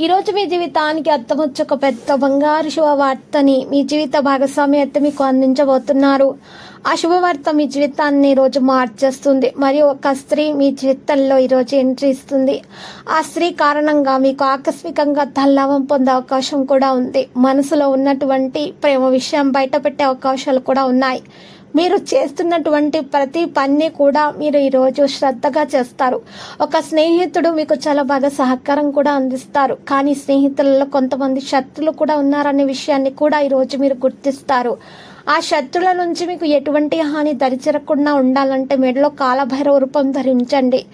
ఈరోజు మీ జీవితానికి అత్తమొచ్చి ఒక పెద్ద బంగారు శుభవార్తని మీ జీవిత భాగస్వామి అయితే మీకు అందించబోతున్నారు. ఆ శుభవార్త మీ జీవితాన్ని రోజు మార్చేస్తుంది. మరియు ఒక స్త్రీ మీ జీవితంలో ఈరోజు ఎంట్రీ ఇస్తుంది. ఆ స్త్రీ కారణంగా మీకు ఆకస్మికంగా తల్లవం పొందే అవకాశం కూడా ఉంది. మనసులో ఉన్నటువంటి ప్రేమ విషయం బయట పెట్టే అవకాశాలు కూడా ఉన్నాయి. మీరు చేస్తున్నటువంటి ప్రతి పని కూడా మీరు ఈరోజు శ్రద్ధగా చేస్తారు. ఒక స్నేహితుడు మీకు చాలా బాగా సహకారం కూడా అందిస్తారు. కానీ స్నేహితులలో కొంతమంది శత్రులు కూడా ఉన్నారనే విషయాన్ని కూడా ఈరోజు మీరు గుర్తిస్తారు. ఆ శత్రుల నుంచి మీకు ఎటువంటి హాని దరిచేరకుండా ఉండాలంటే మెడలో కాలభైరవ రూపం ధరించండి.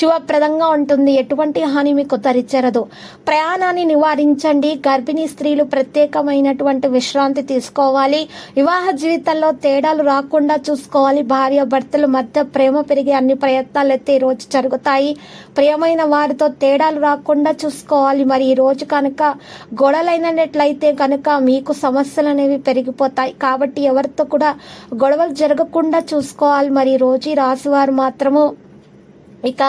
శుభప్రదంగా ఉంటుంది. ఎటువంటి హాని మీకు దరిచేరదు. ప్రయాణాన్ని నివారించండి. గర్భిణీ స్త్రీలు ప్రత్యేకమైనటువంటి విశ్రాంతి తీసుకోవాలి. వివాహ జీవితంలో తేడాలు రాకుండా చూసుకోవాలి. భార్య భర్తల మధ్య ప్రేమ పెరిగే అన్ని ప్రయత్నాలు అయితే ఈరోజు జరుగుతాయి. ప్రియమైన వారితో తేడాలు రాకుండా చూసుకోవాలి. మరి ఈ రోజు కనుక గొడవలైనట్లయితే కనుక మీకు సమస్యలు అనేవి పెరిగిపోతాయి. కాబట్టి ఎవరితో కూడా గొడవలు జరగకుండా చూసుకోవాలి. మరి రోజు రాశి వారు మాత్రము ఇక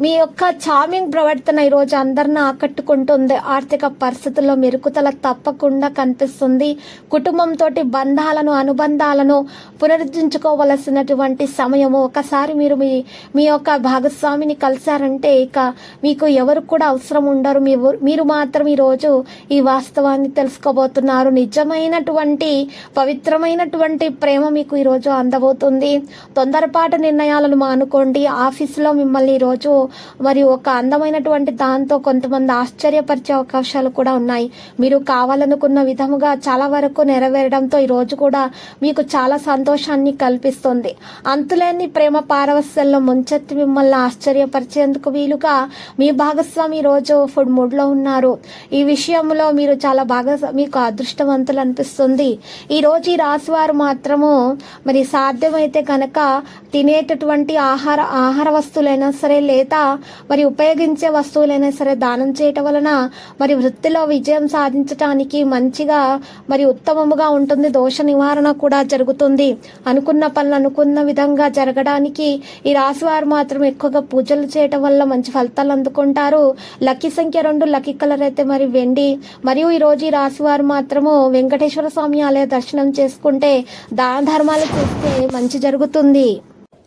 మీ యొక్క చామింగ్ ప్రవర్తన ఈరోజు అందరిని ఆకట్టుకుంటుంది. ఆర్థిక పరిస్థితుల్లో మెరుగుదల తప్పకుండా కనిపిస్తుంది. కుటుంబంతో బంధాలను అనుబంధాలను పునరుద్ధరించుకోవలసినటువంటి సమయము ఒకసారి మీరు మీ మీ యొక్క భాగస్వామిని కలిశారంటే ఇక మీకు ఎవరు కూడా అవసరం ఉండరు. మీ మీరు మాత్రం ఈరోజు ఈ వాస్తవాన్ని తెలుసుకోబోతున్నారు. నిజమైనటువంటి పవిత్రమైనటువంటి ప్రేమ మీకు ఈరోజు అందబోతుంది. తొందరపాటు నిర్ణయాలను మానుకోండి. ఆఫీసులో మిమ్మల్ని ఈరోజు మరి ఒక అందమైనటువంటి దాంతో కొంతమంది ఆశ్చర్యపరిచే అవకాశాలు కూడా ఉన్నాయి. మీరు కావాలనుకున్న విధముగా చాలా వరకు నెరవేరడంతో ఈ రోజు కూడా మీకు చాలా సంతోషాన్ని కల్పిస్తుంది. అంతులేని ప్రేమ పారవస్యంలో ముంచెత్తి మిమ్మల్ని ఆశ్చర్యపరిచేందుకు వీలుగా మీ భాగస్వామి ఈరోజు రోజు ఫుడ్ మూడ్లో ఉన్నారు. ఈ విషయంలో మీరు చాలా బాగా మీకు అదృష్టవంతులు అనిపిస్తుంది. ఈరోజు ఈ రాశి వారు మాత్రము మరి సాధ్యమైతే కనుక తినేటటువంటి ఆహార ఆహార వస్తువులైన సరే లేదా మరి ఉపయోగించే వస్తువులైనా సరే దానం చేయటం వలన మరి వృత్తిలో విజయం సాధించటానికి మంచిగా మరి ఉత్తమముగా ఉంటుంది. దోష నివారణ కూడా జరుగుతుంది. అనుకున్న పనులు అనుకున్న విధంగా జరగడానికి ఈ రాశి వారు మాత్రం ఎక్కువగా పూజలు చేయటం వల్ల మంచి ఫలితాలు అందుకుంటారు. లక్కీ సంఖ్య రెండు లక్కీ కలర్ అయితే మరి వెండి. మరియు ఈ రోజు ఈ రాశి వారు మాత్రము వెంకటేశ్వర స్వామి ఆలయ దర్శనం చేసుకుంటే దాన ధర్మాలు చేస్తే మంచి జరుగుతుంది.